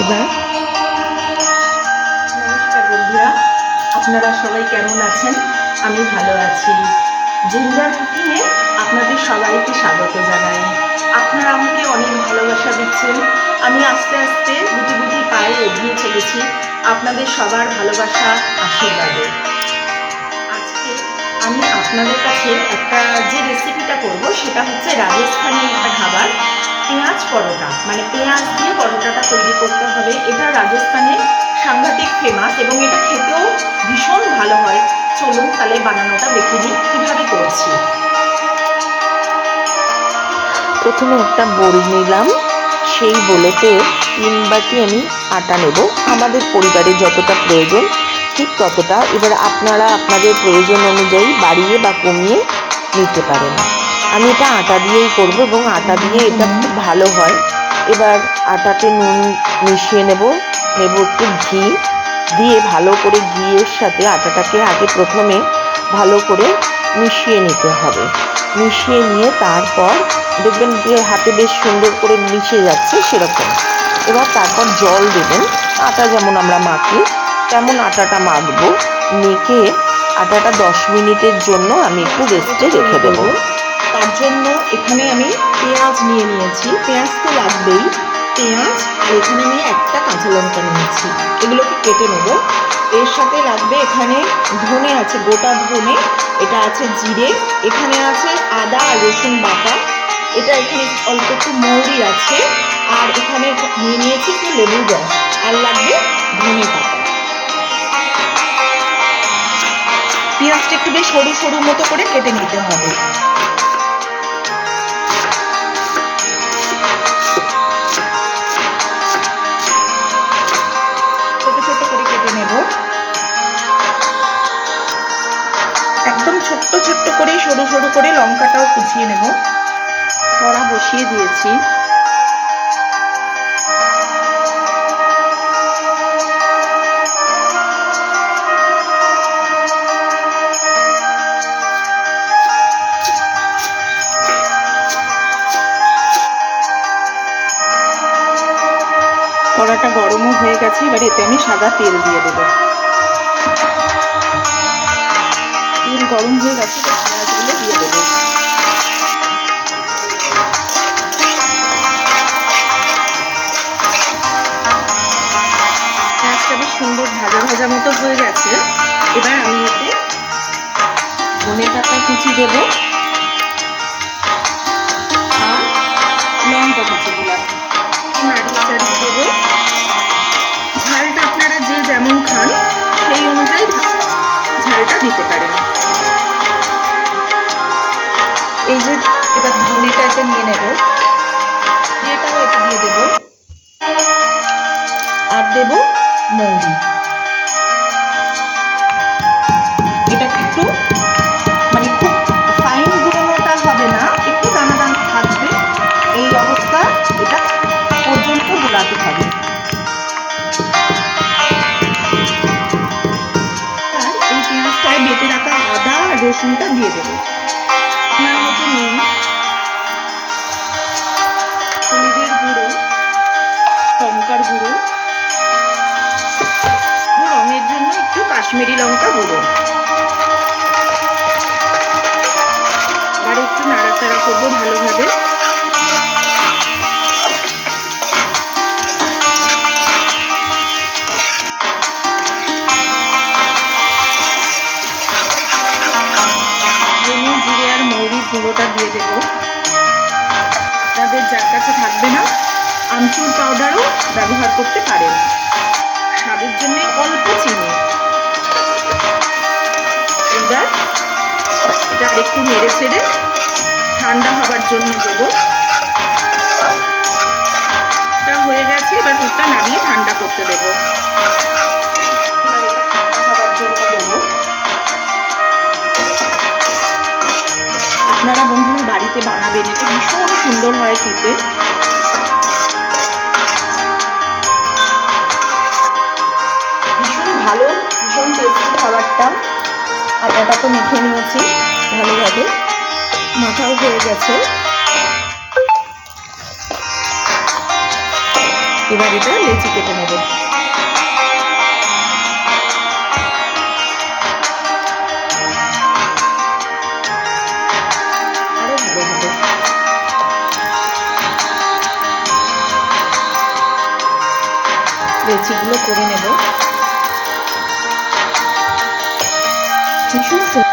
এবার নমস্কার বন্ধুরা, আপনারা সবাই কেমন আছেন? আমি ভালো আছি। জিঞ্জার কুকিংয়ে আপনাদের সবাইকে স্বাগত জানাই। আপনারা আমাকে অনেক ভালোবাসা দিচ্ছেন। আমি আস্তে আস্তে গুটি গুটি পায়ে এগিয়ে চলেছি আপনাদের সবার ভালোবাসা, আশীর্বাদে। আমি আপনাদের কাছে একটা যে রেসিপিটা করব, সেটা হচ্ছে রাজস্থানি একটা খাবার, পেঁয়াজ পরোটা। মানে পেঁয়াজ দিয়ে পরোটাটা তৈরি করতে হবে। এটা রাজস্থানে সাংঘাতিক ফেমাস এবং এটা খেতেও ভীষণ ভালো হয়। চলুন তাহলে বানানোটা দেখে নিই কীভাবে করছি। প্রথমে একটা বোল নিলাম। সেই বোলেতে তিন বাটি আমি আটা নেব। আমাদের পরিবারে যতটা প্রয়োজন ঠিক ততটা এবার আপনারা আপনাদের প্রয়োজন অনুযায়ী বাড়িয়ে বা কমিয়ে নিতে পারেন। আমি এটা আটা দিয়েই করব এবং আটা দিয়ে এটা খুব ভালো হয়। এবার আটাতে নুন মিশিয়ে নেব নেব একটু ঘি দিয়ে ভালো করে ঘিয়ের সাথে আটাটাকে আগে প্রথমে ভালো করে মিশিয়ে নিতে হবে। মিশিয়ে নিয়ে তারপর দেখবেন যে হাতে বেশ সুন্দর করে মিশে যাচ্ছে সেরকম। এবার তারপর জল দেবেন। আটা যেমন আমরা মাখি তেমন আটাটা মাখবো? মেখে আটাটা দশ মিনিটের জন্য আমি একটু রেস্টে রেখে দেবো। তার জন্য এখানে আমি পেঁয়াজ নিয়ে নিয়েছি। পেঁয়াজ তো লাগবেই। পেঁয়াজ আর এখানে আমি একটা কাঁচা লঙ্কা নিয়েছি। এগুলোকে কেটে নেব। এর সাথে লাগবে এখানে ধনে আছে গোটা ধনে। এটা আছে জিরে। এখানে আছে আদা আর রসুন বাটা। এটা এখানে অল্প একটু মৌরি আছে। আর এখানে নিয়ে নিয়েছি একটু লেবুর রস। আর লাগবে ধনে পাতা। পেঁয়াজটা একটু বেশ সরু সরু মতো করে কেটে নিতে হবে। একদম ছোট্ট ছোট্ট করে সরু সরু করে লঙ্কাটাও কুচিয়ে নেব। কড়া বসিয়ে দিয়েছি। হয়ে গেছে এবার এতে আমি সাদা তেল দিয়ে দেবো। তেল গরম হয়ে গেছে পেঁয়াজগুলো দিয়ে দেবো। সুন্দর ভাজা ভাজা মতো হয়ে গেছে। এবার আমি এতে ধনে পাতা কুচি দেবো। ধনেটা এটা নিয়ে নেব। এটাও এটা দিয়ে দেব। আর দেব মৌরি। এটা একটু মানে খুব ফাইন গুঁড়োটা হবে না, একটু দানা দানা থাকবে। এই অবস্থা, এটা পর্যন্ত গোলাতে হবে। এই পেঁয়াজটায় বেটে রাখা আদা, রসুনটা দিয়ে দেবো। আপনার মতো নুন। লঙ্কার গুঁড়ো। রঙের জন্য একটু কাশ্মীরি লঙ্কা গুঁড়ো। আর একটু নাড়াচাড়া করব ভালোভাবে। আমচুর পাউডারও ব্যবহার করতে পারেন স্বাদের জন্য অল্প চিনি। এবার এটা একটু নেড়ে ছেড়ে ঠান্ডা হবার জন্য দেবো। হয়ে গেছে, এবার দুধটা নামিয়ে ঠান্ডা করতে দেবো। আপনারা বন্ধুরা বাড়িতে বানাবেন, এটা ভীষণ সুন্দর হয় খেতে। খাবারটা আটাটা তো মেখে নিয়েছি ভালোভাবে। মাথাও হয়ে গেছে। এবার এটা লেচি কেটে নেব। লেচিগুলো করে নেব। ভীষণ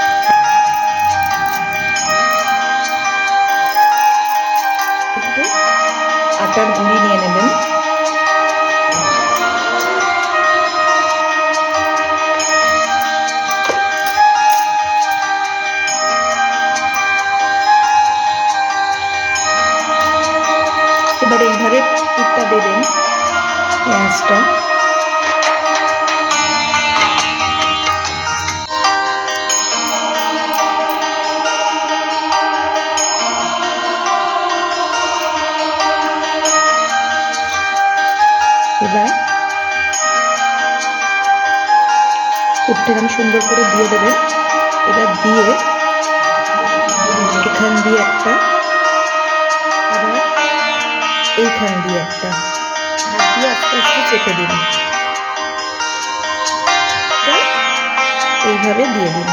আটার গুঁড়ি নিয়ে নেবেন। এবারে এইভাবে পুরটা দেবেন। পেঁয়াজটা। পুরটা আমি সুন্দর করে দিয়ে দেবেন এবার দিয়ে এখান দিয়ে একটা, আবার এইখান দিয়ে একটা। হাত দিয়ে আস্তে আস্তে চেপে দিন। এইভাবে দিয়ে দিন।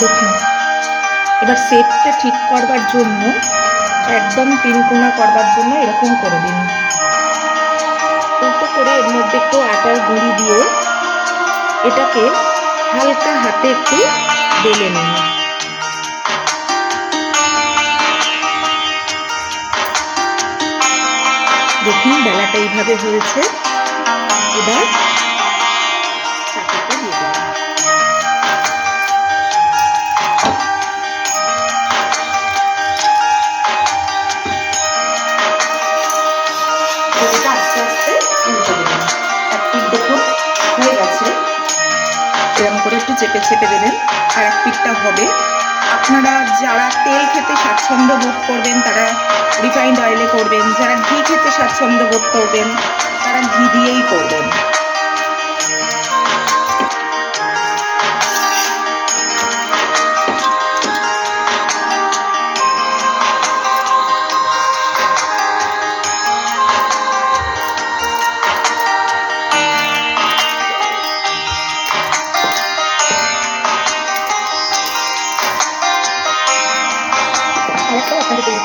দেখুন, এবার সেটটা ঠিক করবার জন্য, একদম তিন কোনা করবার জন্য এরকম করে দিন। করে এর মধ্যে একটু আটার গুঁড়ি দিয়ে এটাকে হালকা হাতে একটু বেলে নিন দেখুন, বেলাটা এইভাবে হয়েছে। এবার এটা আস্তে আস্তে উল্টে দেবেন এক পিঠ দেখুন। হয়ে গেছে। এরকম করে একটু চেপে চেপে দেবেন। আর এক পিঠটা হবে আপনারা যারা তেল খেতে স্বাচ্ছন্দ্য বোধ করবেন, তারা রিফাইন্ড অয়েলে করবেন, যারা ঘি খেতে স্বাচ্ছন্দ্য বোধ করবেন, তারা ঘি দিয়েই করবেন।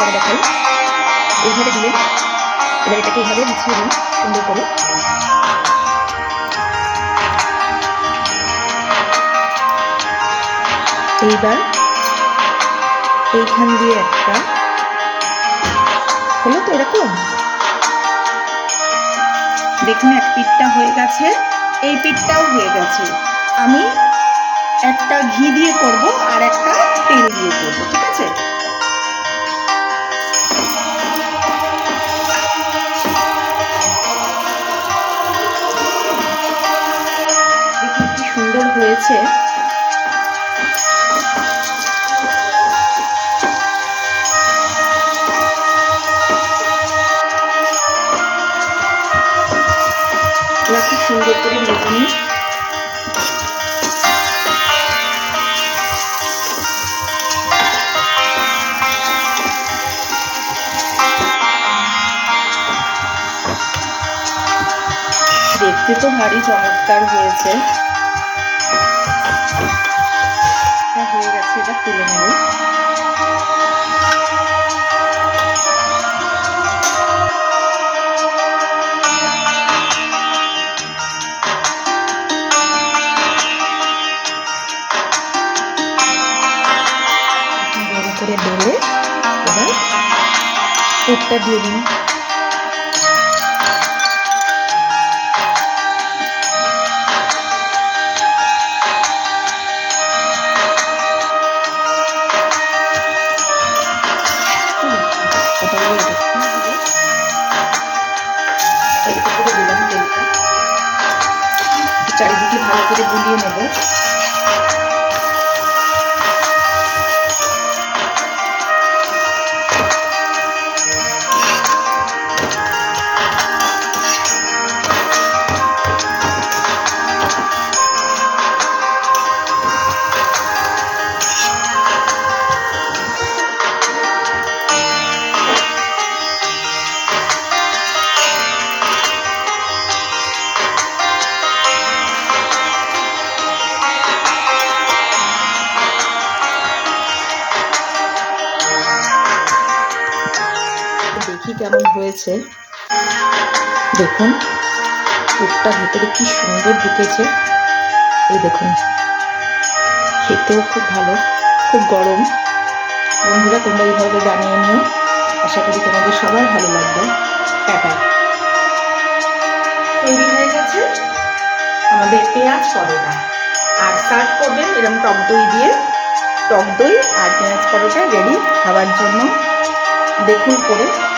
করে দেখাই এইভাবে দিলেন এবার এটাকে এইভাবে বিছিয়ে দিন সুন্দর করে। এইবার এইখান দিয়ে একটা হলো তো এরকম। দেখুন, এক পিঠটা হয়ে গেছে, এই পিঠটাও হয়ে গেছে। আমি একটা ঘি দিয়ে করব আর একটা তেল দিয়ে করব, ঠিক আছে? এবার কি সুন্দর করে ভেজে দেখতে তো ভারী চমৎকার হয়েছে। তুলে নেব। করে বেলে এবার দিয়ে দিন। তেলটা চারিদিকে ভালো করে গুলিয়ে নেব। কেমন হয়েছে। দেখুন পুরটা ভেতরে কি সুন্দর ঢুকেছে। এই দেখুন, খেতেও খুব ভালো, খুব গরম। বন্ধুরা, তোমরা এইভাবে বানিয়ে নিও। আশা করি তোমাদের সবার ভালো লাগবে। টাটা। তৈরি হয়ে গেছে আমাদের পেঁয়াজ পরোটা। আর সার্ভ করবেন এরকম টক দই দিয়ে। টক দই আর পেঁয়াজ পরোটা রেডি খাওয়ার জন্য। দেখুন করে।